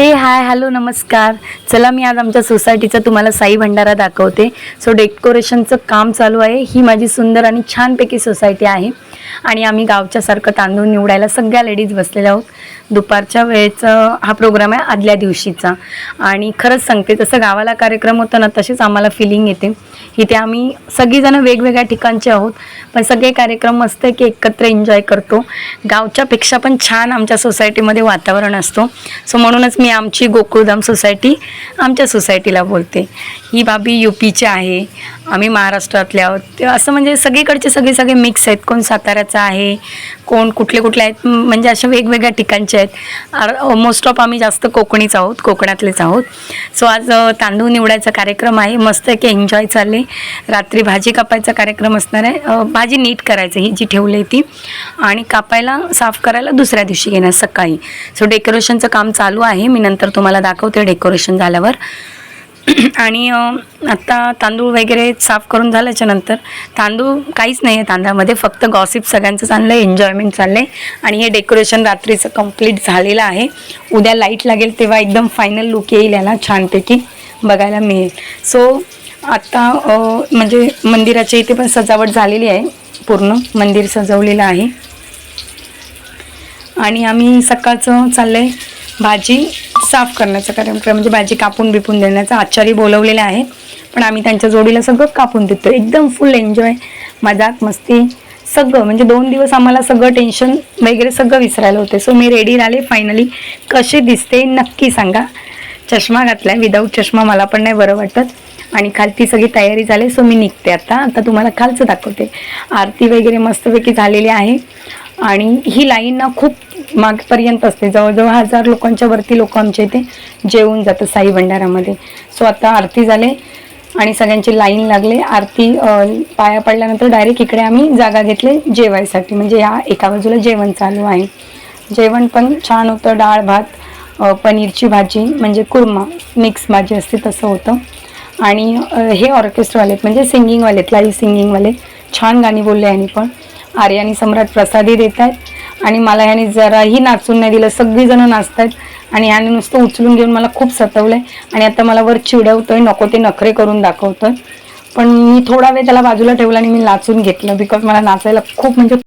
Okay. Hi hello नमस्कार. चला मी आज आमच्या सोसायटीचा तुम्हाला साई भंडारा दाखवते. सो डेकोरेशनचं काम चालू आहे. ही माझी सुंदर आणि छानपैकी सोसायटी आहे. आणि आम्ही गावच्यासारखं तांदूळ निवडायला सगळ्या लेडीज बसलेल्या आहोत. दुपारच्या वेळेचा हा प्रोग्राम आहे आदल्या दिवशीचा. आणि खरंच सांगते जसं गावाला कार्यक्रम होता ना तशीच आम्हाला फिलिंग येते. इथे आम्ही सगळीजणं वेगवेगळ्या ठिकाणचे आहोत. पण सगळे कार्यक्रम मस्त आहे की एकत्र एन्जॉय करतो. गावच्यापेक्षा पण छान आमच्या सोसायटीमध्ये वातावरण असतो. सो म्हणूनच मी आम आमची गोकुळधाम सोसायटी आमच्या सोसायटीला बोलते. ही बाबी यू पीची आहे. आम्ही महाराष्ट्रातले आहोत. ते असं म्हणजे सगळीकडचे सगळे सगळे मिक्स आहेत. कोण साताऱ्याचं आहे कोण कुठले कुठले आहेत म्हणजे अशा वेगवेगळ्या ठिकाणचे आहेत. मोस्ट ऑफ आम्ही जास्त कोकणीच आहोत कोकणातलेच आहोत. सो आज तांदूळ निवडायचा कार्यक्रम आहे. मस्त की एन्जॉय चालले. रात्री भाजी कापायचा कार्यक्रम असणार आहे. भाजी नीट करायचं ही जी ठेवली ती. आणि कापायला साफ करायला दुसऱ्या दिवशी घेणार सकाळी. सो डेकोरेशनचं काम चालू आहे. मी नंतर तुम्हाला दाखवते डेकोरेशन झाल्यावर. आणि आत्ता तांदूळ वगैरे साफ करून झाल्याच्यानंतर तांदूळ काहीच नाही आहे तांदळामध्ये फक्त गॉसिप सगळ्यांचं चाललं आहे एन्जॉयमेंट चाललं आहे आणि हे डेकोरेशन रात्रीचं कंप्लीट झालेलं आहे. उद्या लाइट लागेल तेव्हा एकदम फायनल लुक येईल याला छानपैकी बघायला मिळेल. सो आत्ता म्हणजे मंदिराच्या इथे पण सजावट झालेली आहे पूर्ण मंदिर सजवलेलं आहे. आणि आम्ही सकाळचं चाललं आहे भाजी साफ करण्याचा कार्यक्रम म्हणजे भाजी कापून बिपून देण्याचा आचारी बोलवलेला आहे. पण आम्ही त्यांच्या जोडीला सगळं कापून देतो. एकदम फुल एन्जॉय मजाक मस्ती सगळं म्हणजे दोन दिवस आम्हाला सगळं टेन्शन वगैरे सगळं विसरायला होते. सो मी रेडी झाले. फायनली कशी दिसते नक्की सांगा. चष्मा घातलाय. विदाऊट चष्मा मला पण नाही बरं वाटत. आणि खालती सगळी तयारी झाली. सो मी निघते आता. आता तुम्हाला खालचं दाखवते. आरती वगैरे मस्तपैकी झालेली आहे. आणि ही लाईन ना खूप मागपर्यंत असते. जवळजवळ हजार लोकांच्या वरती लोक आमच्या इथे जेवून जातात साई भंडारामध्ये. सो आता आरती झाले आणि सगळ्यांची लाईन लागले. आरती पाया पडल्यानंतर डायरेक्ट इकडे आम्ही जागा घेतले जेवायसाठी. म्हणजे या एका बाजूला जेवण चालू आहे. जेवण पण छान होतं. डाळ भात पनीरची भाजी म्हणजे कुर्मा मिक्स भाजी असते तसं होतं. आणि हे ऑर्केस्ट्रावाले आहेत. म्हणजे सिंगिंगवाले लाईव्ह सिंगिंगवाले छान गाणी बोलले आणि पण. आर्यानी सम्राट प्रसादी देत आहेत. आणि मला ह्याने जराही नाचून नाही दिलं. सगळीजणं नाचत आणि ह्याने नुसतं उचलून घेऊन मला खूप सतवलं आहे आणि आता मला वर चिडवतोय नको ते नखरे करून दाखवतोय. पण मी थोडा वेळ त्याला बाजूला ठेवला आणि मी नाचून घेतलं बिकॉज मला नाचायला खूप म्हणजे